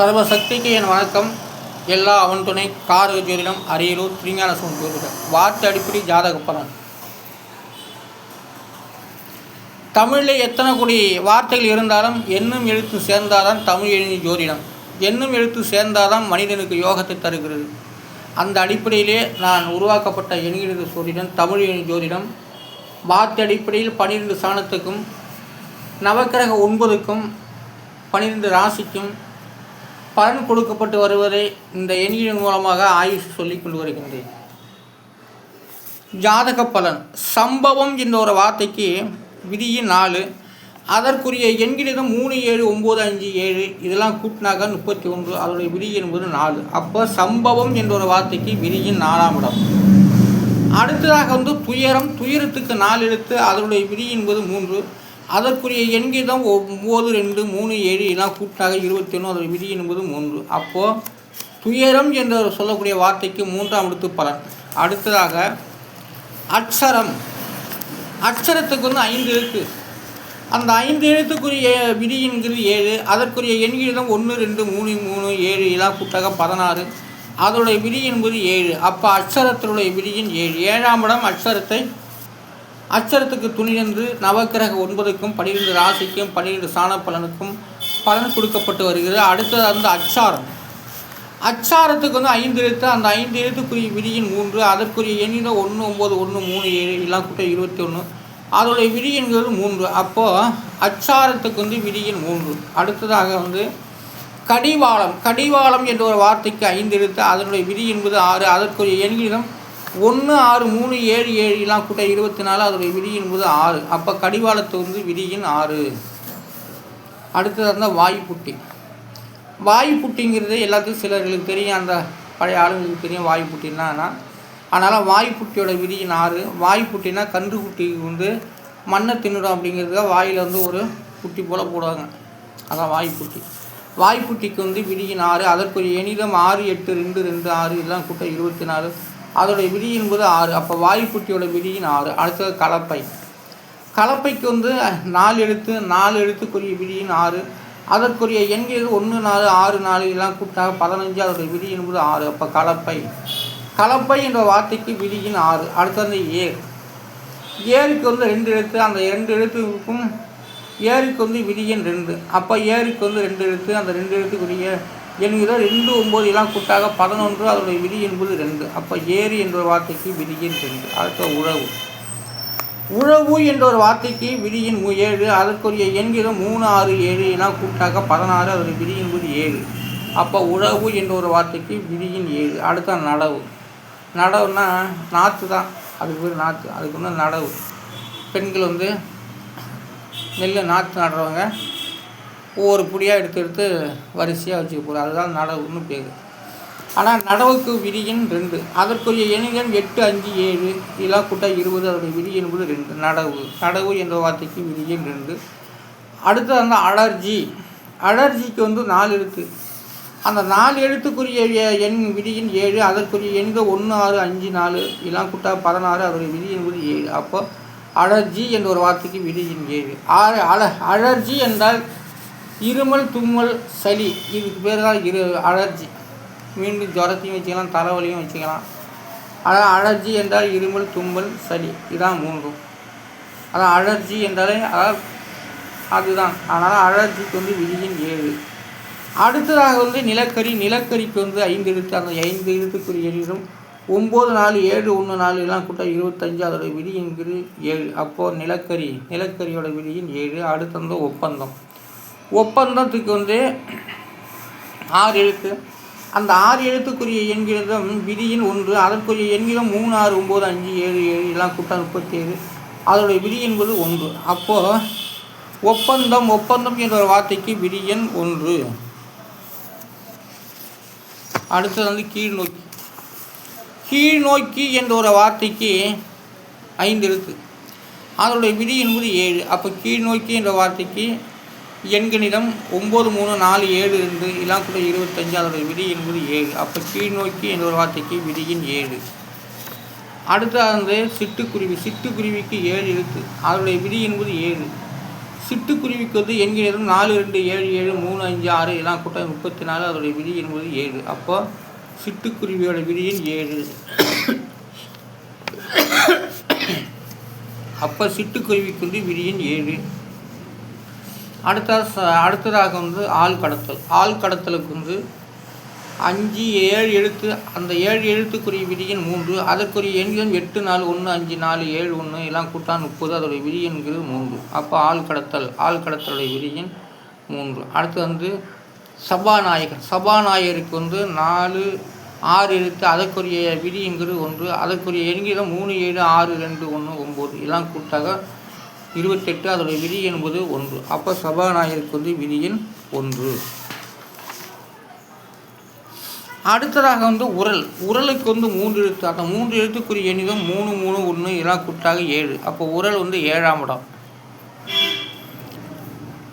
சர்வசக்திக்கு என் வணக்கம். எல்லா அவன் துணை காரக ஜோதிடம் அரியலூர் திருஞான சுவன் ஜோதிடம் வார்த்தை அடிப்படை ஜாதக பலன் தமிழில் எத்தனை கூடி வார்த்தைகள் இருந்தாலும் என்னும் எழுத்து சேர்ந்தாதான் தமிழ் எழுதி ஜோதிடம். என்னும் எழுத்து சேர்ந்தாதான் மனிதனுக்கு யோகத்தை தருகிறது. அந்த அடிப்படையிலே நான் உருவாக்கப்பட்ட எண்கிறது ஜோதிடம் தமிழ் எழுதி ஜோதிடம். வார்த்தை அடிப்படையில் பன்னிரெண்டு சாணத்துக்கும் நவக்கிரக ஒன்பதுக்கும் பன்னிரெண்டு ராசிக்கும் பலன் கொடுக்கப்பட்டு வருவதை இந்த எண்களின் மூலமாக ஆயுஷ் சொல்லிக் கொண்டு வருகின்றேன். ஜாதக பலன். சம்பவம் என்ற ஒரு வார்த்தைக்கு விதியின் நாலு. அதற்குரிய எண்களிடம் மூணு ஏழு ஒம்பது அஞ்சு ஏழு இதெல்லாம் கூட்டினாக முப்பத்தி ஒன்று அதனுடைய விதி என்பது நாலு. அப்போ சம்பவம் என்ற ஒரு வார்த்தைக்கு விதியின் நாலாம் இடம். அடுத்ததாக வந்து துயரம். துயரத்துக்கு நாலு எழுத்து. அதனுடைய விதி என்பது மூன்று. அதற்குரிய எண்கிதம் ஒம்பது ரெண்டு மூணு ஏழு எல்லாம் கூட்டாக இருபத்தி ஒன்று அதோட விதி என்பது மூன்று. அப்போது துயரம் என்று சொல்லக்கூடிய வார்த்தைக்கு மூன்றாம் எழுத்து பலன். அடுத்ததாக அக்ஷரம் அக்ஷரத்துக்கு வந்து ஐந்து எழுத்து அந்த ஐந்து எழுத்துக்குரிய விதி என்கிறது ஏழு அதற்குரிய எண்கிதம் ஒன்று ரெண்டு மூணு மூணு ஏழு எல்லாம் கூட்டாக பதினாறு. அதோடைய விதி என்பது ஏழு. அப்போ அக்ஷரத்தினுடைய விதியின் ஏழு. ஏழாம் இடம் அக்ஷரத்தை அச்சரத்துக்கு துணியென்று நவக்கிரக ஒன்பதுக்கும் பன்னிரெண்டு ராசிக்கும் பன்னிரெண்டு சாண பலனுக்கும் பலன் கொடுக்கப்பட்டு வருகிறது. அடுத்தது வந்து அச்சாரம். அச்சாரத்துக்கு வந்து ஐந்து எழுத்து. அந்த ஐந்து எழுத்துக்குரிய விதியின் மூன்று அதற்குரிய எண்ணில் ஒன்று ஒம்பது ஒன்று மூணு ஏழு எல்லாம் கூட்ட இருபத்தி ஒன்று. அதோடைய விதி என்கிறது மூன்று. அப்போது அச்சாரத்துக்கு வந்து விதியின் மூன்று. அடுத்ததாக வந்து கடிவாளம். கடிவாளம் என்ற ஒரு வார்த்தைக்கு ஐந்து எழுத்து. அதனுடைய விதி என்பது ஆறு. அதற்குரிய எண்களிடம் ஒன்று ஆறு மூணு ஏழு ஏழுலாம் கூட்ட இருபத்தி நாலு அதோடைய விதி என்பது ஆறு. அப்போ கடிவாளத்து வந்து விதியின் ஆறு. அடுத்ததாக இருந்தால் வாய்ப்புட்டி. வாய்ப்புட்டிங்கிறது எல்லாத்துக்கும் சிலர்களுக்கு தெரியும். அந்த பழைய ஆளுங்களுக்கு தெரியும் வாய்ப்புட்டின்னா அதனால் வாய்ப்புட்டியோட விதியின் ஆறு. வாய்ப்புட்டினா கன்று குட்டிக்கு வந்து மண்ணை தின்னுடும் அப்படிங்கிறதுக்காக வாயில் வந்து ஒரு குட்டி போல் போடுவாங்க. அதான் வாய்ப்புட்டி. வாய்ப்புட்டிக்கு வந்து விதியின் ஆறு. அதற்குரிய எனிதம் ஆறு எட்டு ரெண்டு ரெண்டு ஆறு இதெல்லாம் கூட்ட இருபத்தி நாலு அதோடைய விதி என்பது ஆறு. அப்போ வாய்ப்புட்டியோட விதியின் ஆறு. அடுத்தது கலப்பை. கலப்பைக்கு வந்து நாலு எழுத்து நாலு எழுத்துக்குரிய விதியின் ஆறு. அதற்குரிய எண்கள் ஒன்று நாலு ஆறு நாலு எல்லாம் கூட்டாக பதினஞ்சு. அதோடைய விதி என்பது ஆறு. அப்போ கலப்பை. கலப்பை என்ற வார்த்தைக்கு விதியின் ஆறு. அடுத்தது ஏர். ஏருக்கு வந்து ரெண்டு எழுத்து. அந்த ரெண்டு எழுத்துக்கும் ஏருக்கு வந்து விதியின் ரெண்டு. அப்போ ஏருக்கு வந்து ரெண்டு எழுத்து. அந்த ரெண்டு எழுத்துக்குரிய என்கிற ரெண்டு ஒம்பது எல்லாம் கூட்டாக பதினொன்று அதனுடைய விதி என்பது ரெண்டு. அப்போ ஏரி என்ற ஒரு வார்த்தைக்கு விதியின் ரெண்டு. அடுத்த உழவு. உழவு என்ற ஒரு வார்த்தைக்கு விதியின் ஏழு. அதற்குரிய என்கிற மூணு ஆறு ஏழு எல்லாம் கூட்டாக பதினாறு அதனுடைய விதி என்பது ஏழு. அப்போ உழவு என்ற ஒரு வார்த்தைக்கு விதியின் ஏழு. அடுத்த நடவு. நடவுன்னா நாற்று தான். அதுக்கு பேர் நாற்று அதுக்கு வந்து நடவு. பெண்கள் வந்து நெல் நாற்று நடுறவங்க. ஒவ்வொரு புடியாக எடுத்து எடுத்து வரிசையாக வச்சுக்க போகிறோம் அதுதான் நடவுன்னு பேர். ஆனால் நடவுக்கு விரியன் ரெண்டு. அதற்குரிய எண்கள் எட்டு அஞ்சு ஏழு இதெல்லாம் கூட்ட இருபது அதோடைய விதி என்பது ரெண்டு. நடவு. நடவு என்ற வார்த்தைக்கு விரியன் ரெண்டு. அடுத்து அந்த அலர்ஜி அலர்ஜிக்கு வந்து நாலு எழுத்து. அந்த நாலு எழுத்துக்குரிய எண் விதியின் ஏழு அதற்குரிய எண்கள் ஒன்று ஆறு அஞ்சு நாலு இதெல்லாம் கூட்டா பதினாறு அதோடைய விதி என்பது ஏழு. அப்போ அலர்ஜி என்ற ஒரு வார்த்தைக்கு விதியின் ஏழு. ஆறு அல அலர்ஜி என்றால் இருமல் தும்மல் சளி இதுக்கு பேர் தான் இரு அலர்ஜி மீண்டும் ஜுரத்தையும் வச்சுக்கலாம் தலைவலியும் வச்சுக்கலாம். அதான் அலர்ஜி என்றால் இருமல் தும்மல் சளி. இதுதான் மூன்றும். அதான் அலர்ஜி என்றாலே அதாவது அதுதான். அதனால் அலர்ஜிக்கு வந்து விதியின் ஏழு. அடுத்ததாக வந்து நிலக்கரி நிலக்கரிக்கு வந்து ஐந்து எழுத்து. அந்த ஐந்து எழுத்துக்குரிய எழுதும். ஒம்பது நாலு ஏழு ஒன்று நாலு எல்லாம் கூட்ட இருபத்தஞ்சு. அதோட விதி என்கிறது ஏழு. அப்போது நிலக்கரி நிலக்கரியோட விதியின் ஏழு. அடுத்து வந்து ஒப்பந்தம். ஒப்பந்தத்துக்கு வந்து ஆறு எழுத்து. அந்த ஆறு எழுத்துக்குரிய எண்கிடம் விதியின் ஒன்று அதற்குரிய எண்கிடம் மூணு ஆறு ஒம்பது அஞ்சு ஏழு ஏழு எல்லாம் கூட்டம் முப்பத்தி ஏழு அதோடைய விதி என்பது ஒன்று. அப்போது ஒப்பந்தம் ஒப்பந்தம் என்ற ஒரு வார்த்தைக்கு எண் ஒன்று. அடுத்தது வந்து கீழ் நோக்கி. கீழ் நோக்கி என்ற ஒரு வார்த்தைக்கு ஐந்து எழுத்து. அதனுடைய விதி என்பது ஏழு. அப்போ கீழ் நோக்கி என்ற வார்த்தைக்கு எண்கணிதம் ஒம்பது மூணு நாலு ஏழு என்று எல்லாம் கூட இருபத்தஞ்சு அதோடைய விதி என்பது ஏழு. அப்போ கீழ்நோக்கி என்ற ஒரு வார்த்தைக்கு விதியின் ஏழு. அடுத்து வந்து சிட்டுக்குருவி. சிட்டுக்குருவிக்கு ஏழு எழுத்து. அதனுடைய விதி என்பது ஏழு. சிட்டுக்குருவிக்கு வந்து எண்கிணறும் நாலு ரெண்டு ஏழு ஏழு மூணு அஞ்சு ஆறு இதெல்லாம் கூட்டம் முப்பத்தி நாலு அதோடைய விதி என்பது ஏழு. அப்போ சிட்டுக்குருவியோட விதியின் ஏழு. அப்போ சிட்டுக்குருவிக்கு வந்து விதியின் ஏழு. அடுத்த அடுத்ததாக வந்து ஆள் கடத்தல். ஆள் கடத்தலுக்கு வந்து அஞ்சு ஏழு எழுத்து அந்த ஏழு எழுத்துக்குரிய விதியின் மூன்று அதற்குரிய எண்கள் எட்டு நாலு ஒன்று அஞ்சு நாலு ஏழு ஒன்று எல்லாம் கூட்டான் முப்பது அதோடைய விதி என்கிறது மூன்று. அப்போ ஆள் கடத்தல் ஆள் கடத்தலுடைய விதியின் மூன்று. அடுத்து வந்து சபாநாயகர் சபாநாயகருக்கு வந்து நாலு ஆறு எழுத்து அதற்குரிய விதிங்கிறது ஒன்று அதற்குரிய எண்கிற மூணு ஏழு ஆறு ரெண்டு ஒன்று ஒம்பது இதெல்லாம் கூட்டாக இருபத்தெட்டு அதோடைய விதி என்பது ஒன்று. அப்போ சபாநாயகருக்கு வந்து விதியின் ஒன்று. அடுத்ததாக வந்து உரல். உரலுக்கு வந்து மூன்று எழுத்து. அந்த மூன்று எழுத்துக்குரிய எண்ணிதம் மூணு மூணு ஒன்று இதெல்லாம் கூட்டாக ஏழு. அப்போ உரல் வந்து ஏழாம் இடம்.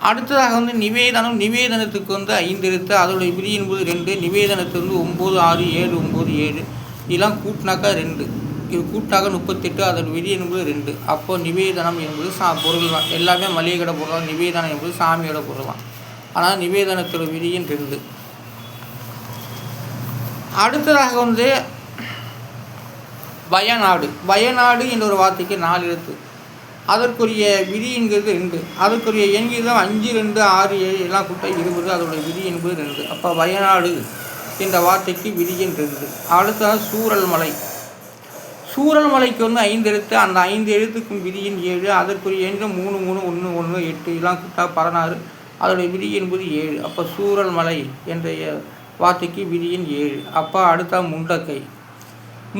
அடுத்ததாக வந்து நிவேதனம். நிவேதனத்துக்கு வந்து ஐந்து எழுத்து. அதோடைய விதி என்பது ரெண்டு. நிவேதனத்துக்கு வந்து ஒம்பது ஆறு ஏழு ஒம்பது ஏழு. இதெல்லாம் கூட்டினாக்கா ரெண்டு. கூட்டாக முப்பத்தெட்டு அதன் விதி என்பது ரெண்டு. அப்போது நிவேதனம் என்பது சா பொருள் தான் எல்லாமே மளிகை கடை பொருள் தான் நிவேதனம் என்பது சாமியோட பொருள் தான் ஆனால் நிவேதனத்தோட விதியின் ரெண்டு. அடுத்ததாக வந்து வயநாடு. வயநாடு என்ற ஒரு வார்த்தைக்கு நாலு எழுத்து. அதற்குரிய விதிங்கிறது ரெண்டு. அதற்குரிய எண்கிதம் அஞ்சு ரெண்டு ஆறு ஏழு எல்லாம் கூட்ட இருபது அதோடைய விதி என்பது ரெண்டு. அப்போ வயநாடு என்ற வார்த்தைக்கு விதியின் ரெண்டு. அடுத்தது சூரல் மலை சூரல் மலைக்கு வந்து ஐந்து எழுத்து அந்த ஐந்து எழுத்துக்கும் விதியின் ஏழு அதற்குரிய எண்கள் மூணு மூணு ஒன்று ஒன்று எட்டு இதெல்லாம் கூட்டா பதினாறு. அதோடைய விதி என்பது ஏழு. அப்போ சூரல் மலை என்ற வார்த்தைக்கு விதியின் ஏழு. அப்போ அடுத்தா முண்டக்கை.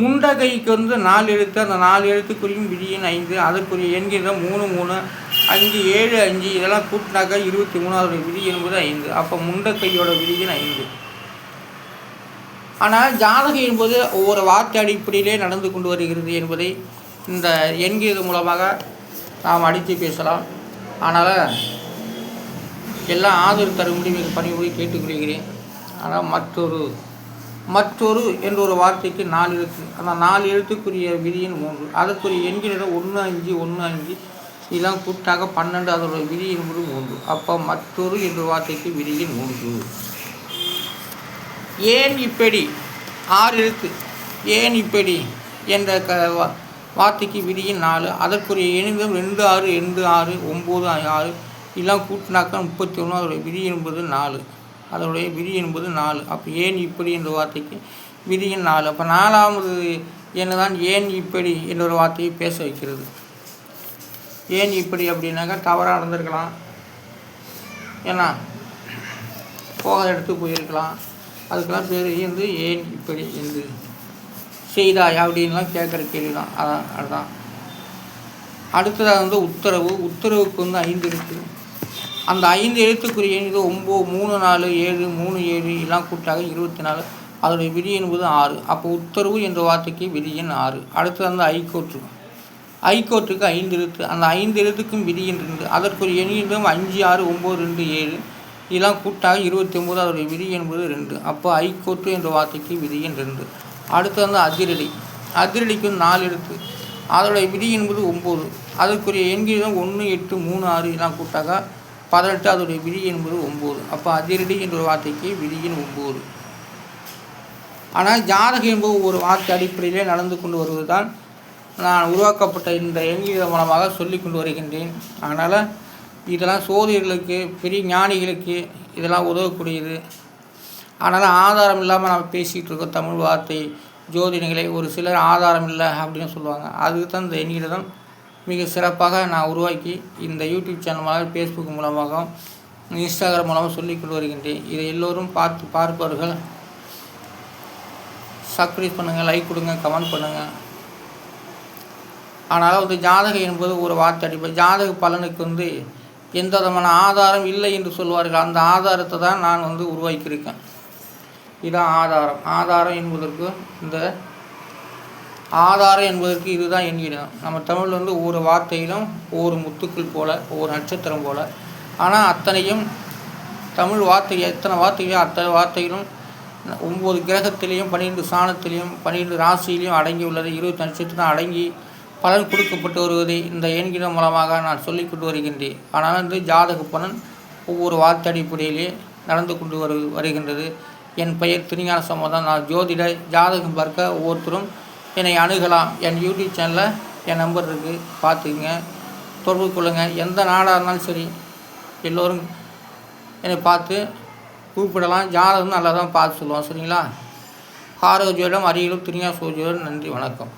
முண்டகைக்கு வந்து நாலு எழுத்து அந்த நாலு எழுத்துக்குரியும் விதியின் ஐந்து அதற்குரிய எண்கிற மூணு மூணு அஞ்சு ஏழு அஞ்சு இதெல்லாம் கூட்டினாக்கா இருபத்தி மூணாவது விதி என்பது ஐந்து. அப்போ முண்டக்கையோட விதியின் ஐந்து. ஆனால் ஜாதகம் என்பது ஒவ்வொரு வார்த்தை அடிப்படையிலே நடந்து கொண்டு வருகிறது என்பதை இந்த எண்கிறது மூலமாக நாம் அடித்து பேசலாம். ஆனால் எல்லாம் ஆதரவு தரும்படி மிக பணிபுரி கேட்டுக்கொள்கிறேன் ஆனால் மற்றொரு மற்றொரு என்ற ஒரு வார்த்தைக்கு நாலு எழுத்து அந்த நாலு எழுத்துக்குரிய விதியின் மூன்று. அதற்குரிய எண்களிடம் ஒன்று அஞ்சு ஒன்று அஞ்சு இதெல்லாம் கூட்டாக பன்னெண்டு அதோட விதி என்பது மூன்று. அப்போ மற்றொரு என்ற வார்த்தைக்கு விதியின் மூன்று. ஏன் இப்படி? ஆறு எழுத்து ஏன் இப்படி? என்ற க வார்த்தைக்கு விதியின் நாலு. அதற்குரிய எண்ணிலும் ரெண்டு ஆறு ரெண்டு ஆறு ஒம்பது ஆறு. இதெல்லாம் கூட்டினாக்கா முப்பத்தி ஒன்று அதோடைய விதி என்பது நாலு. அதனுடைய விதி என்பது நாலு. அப்போ ஏன் இப்படி என்ற வார்த்தைக்கு விதியின் நாலு. அப்போ நாலாவது என்னதான் ஏன் இப்படி என்ற ஒரு வார்த்தையை பேச வைக்கிறது. ஏன் இப்படி அப்படின்னாக்கா தவறாக நடந்திருக்கலாம். ஏன்னா போகாத இடத்துக்கு போயிருக்கலாம். அதுக்கெல்லாம் பேர் இருந்து ஏன் இப்படி என்று செய்தாய் அப்படின்லாம் கேட்குற கேள்வி தான் அதான் அதுதான். அடுத்ததாக வந்து உத்தரவு. உத்தரவுக்கு வந்து ஐந்து இருக்குது அந்த ஐந்து எழுத்துக்குரிய இது ஒம்பது மூணு நாலு ஏழு மூணு ஏழு எல்லாம் கூட்டாக இருபத்தி நாலு. அதோடைய விதி என்பது ஆறு. அப்போ உத்தரவு என்ற வார்த்தைக்கு விதி எண் ஆறு. அடுத்தது அந்த ஐகோர்ட்டு. ஐகோர்ட்டுக்கு ஐந்து எழுத்து. அந்த ஐந்து எழுத்துக்கும் விதி எண் ரெண்டு. அதற்குரிய எண்ணிலும் அஞ்சு ஆறு ஒம்பது ரெண்டு ஏழு. இதெல்லாம் கூட்டாக இருபத்தி ஒம்பது அதோடைய விதி என்பது ரெண்டு. அப்போ ஐகோர்ட்டு என்ற வார்த்தைக்கு விதி எண் ரெண்டு. அடுத்து வந்து அதிரடி. அதிரடிக்கு நாலு எழுத்து. அதோடைய விதி என்பது ஒம்பது. அதற்குரிய எண்களிடம் ஒன்று எட்டு மூணு ஆறு இதெல்லாம் கூட்டாக பதினெட்டு. அதோடைய விதி என்பது ஒம்பது. அப்போ அதிரடி என்ற வார்த்தைக்கு விதியின் ஒம்பது. ஆனால் ஜாதகம் என்பது ஒரு வார்த்தை அடிப்படையிலே நடந்து கொண்டு வருவது தான் நான் உருவாக்கப்பட்ட இந்த எண்கித மூலமாக சொல்லி கொண்டு வருகின்றேன். அதனால் இதெல்லாம் சோதியர்களுக்கு பெரிய ஞானிகளுக்கு இதெல்லாம் உதவக்கூடியது. அதனால் ஆதாரம் இல்லாமல் நம்ம பேசிகிட்டு இருக்கோம் தமிழ் வார்த்தை ஜோதிடங்களை. ஒரு சிலர் ஆதாரம் இல்லை அப்படின்னு சொல்லுவாங்க. அதுக்கு தான் இந்த எண்கிதம் மிக சிறப்பாக நான் உருவாக்கி இந்த யூடியூப் சேனல் மூலமாக ஃபேஸ்புக் மூலமாகவும் இன்ஸ்டாகிராம் மூலமாக சொல்லிக் கொண்டு வருகின்றேன். இதை எல்லோரும் பார்த்து பார்ப்பவர்கள் சப்ஸ்கிரைப் பண்ணுங்கள் லைக் கொடுங்க கமெண்ட் பண்ணுங்கள் ஆனால் வந்து ஜாதகம் என்பது ஒரு வார்த்தை அடிப்படை ஜாதக பலனுக்கு வந்து எந்த விதமான ஆதாரம் இல்லை என்று சொல்வார்கள். அந்த ஆதாரத்தை தான் நான் வந்து உருவாக்கியிருக்கேன். இதுதான் ஆதாரம். ஆதாரம் என்பதற்கு இந்த ஆதாரம் என்பதற்கு இதுதான் எண்ணிடம் நம்ம தமிழில் வந்து ஒவ்வொரு வார்த்தையிலும் ஒவ்வொரு முத்துக்கள் போல் ஒவ்வொரு நட்சத்திரம் போல். ஆனால் அத்தனையும் தமிழ் வார்த்தை எத்தனை வார்த்தையோ அத்தனை வார்த்தைகளும் ஒம்பது கிரகத்திலையும் பன்னிரெண்டு சாணத்திலையும் பன்னிரெண்டு ராசியிலையும் அடங்கி உள்ளது இருபத்தி நட்சத்திரம் அடங்கி பலன் கொடுக்கப்பட்டு வருவதை இந்த எண்கிற மூலமாக நான் சொல்லிக்கொண்டு வருகின்றேன். ஆனால் வந்து ஜாதக பலன் ஒவ்வொரு வார்த்தை அடிப்படையிலே நடந்து கொண்டு வரு வருகின்றது. என் பெயர் திருஞான சம்பந்தம். நான் ஜோதிட ஜாதகம் பார்க்க ஒவ்வொருத்தரும் என்னை அணுகலாம். என் யூடியூப் சேனலில் என் நம்பர் இருக்குது பார்த்துக்குங்க. தொடர்பு கொள்ளுங்கள் எந்த நாடாக இருந்தாலும் சரி எல்லோரும் என்னை பார்த்து கூப்பிடலாம். ஜாதகம் நல்லா தான் பார்த்து சொல்லுவோம் சரிங்களா? ஆரோக்கியம் அரியலூர் திருஞான சோஜியோடு நன்றி வணக்கம்.